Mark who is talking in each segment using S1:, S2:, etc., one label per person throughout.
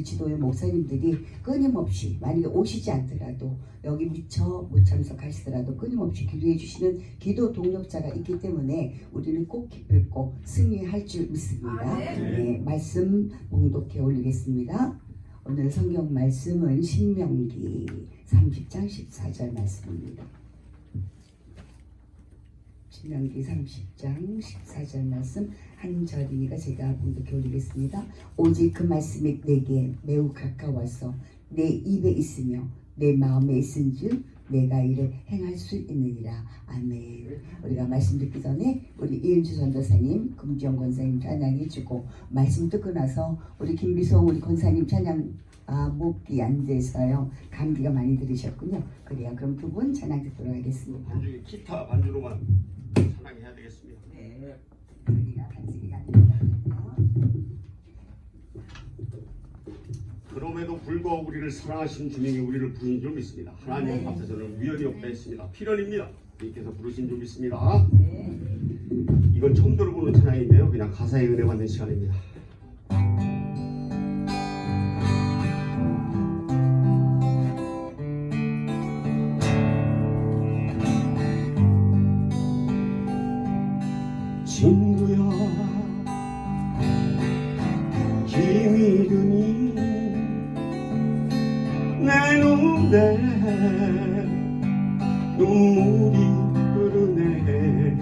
S1: 우리 지도의 목사님들이 끊임없이 만약에 오시지 않더라도 여기 미처 못 참석하시더라도 끊임없이 기도해 주시는 기도 동력자가 있기 때문에 우리는 꼭 기쁠 고 승리할 줄 믿습니다. 네, 말씀 봉독해 올리겠습니다. 오늘 성경 말씀은 신명기 30장 14절 말씀입니다. 신명기 30장 14절 말씀 한 절이니까 제가 봉독해 올리겠습니다. 오직 그 말씀이 내게 매우 가까워서 내 입에 있으며 내 마음에 있은즉 내가 이를 행할 수 있느니라. 아멘. 우리가 말씀 듣기 전에 우리 이은주 전도사님, 금지영 권사님 찬양해 주고 말씀 듣고 나서 우리 김비송 우리 권사님 찬양 아, 목이 안 돼서요. 감기가 많이 들으셨군요. 그래요. 그럼 두 분 찬양 듣도록 하겠습니다.
S2: 기타 반주로만 찬양해야 되겠습니다.
S1: 네.
S2: 우리를 사랑하신 주님이 우리를 부르신 줄 믿습니다. 하나님 앞에 서는 위헌이 없다 했습니다. 필연입니다. 주님께서 부르신 줄 믿습니다. 이건 처음 들어보는 찬양인데요. 그냥 가사에 은혜 받는 시간입니다. 친구야 힘이 드니 내 눈에 눈물이 흐르네.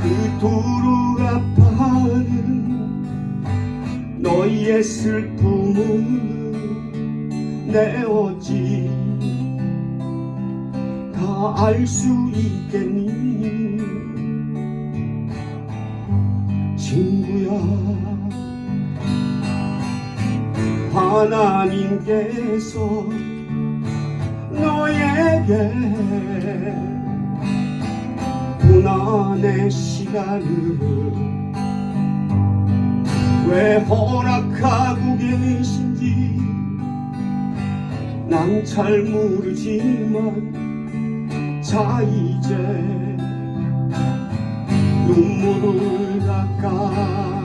S2: 그토록 아파하는 너희의 슬픔은 내 어찌 다 알 수 있겠니? 친구야 하나님께서 너에게 고난의 시간을 왜 허락하고 계신지 난 잘 모르지만 자 이제 눈물을 닦아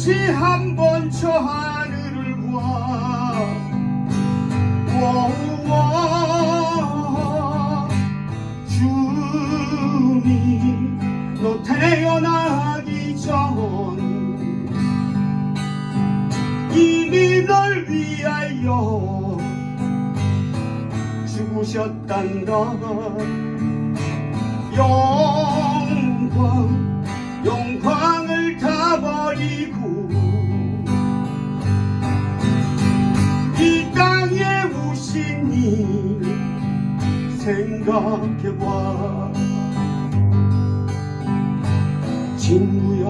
S2: 다시 한 번 저 하늘을 봐 워워 주님 너 태어나기 전 이미 널 위하여 죽으셨단다 영광 영광 생각해봐. 친구야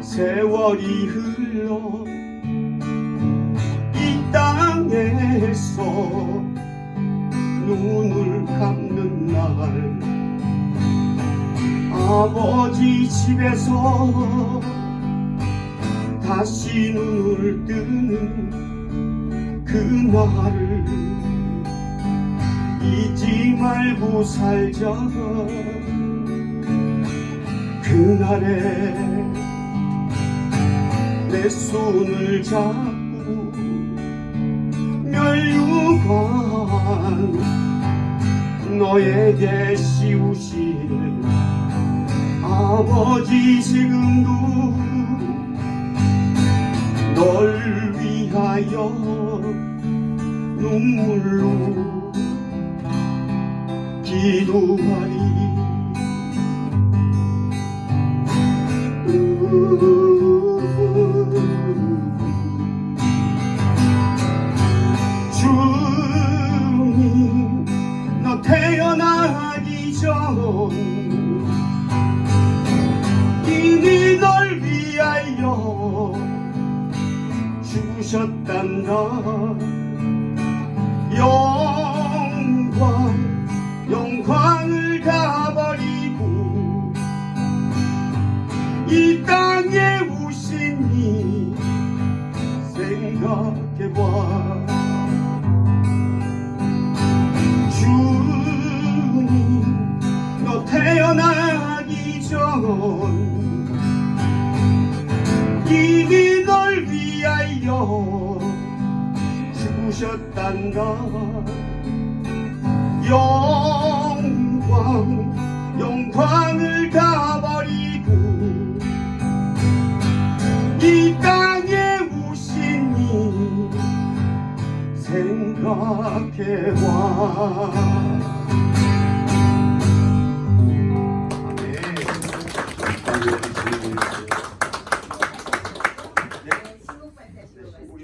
S2: 세월이 흘러 이 땅에서 눈을 감는 날 아버지 집에서 다시 눈을 뜨는 그날을 잊지 말고 살자 그날에 내 손을 잡고 멸류관 너에게 씌우실 아버지 지금도 널 위하여 눈물로 기도하리 주님 너 태어나기 전 이미 널 위하여 죽으셨단다. 영 이미 널 위하여 죽으셨단다 영광 영광을 다 버리고 이 땅에 오시니 생각해봐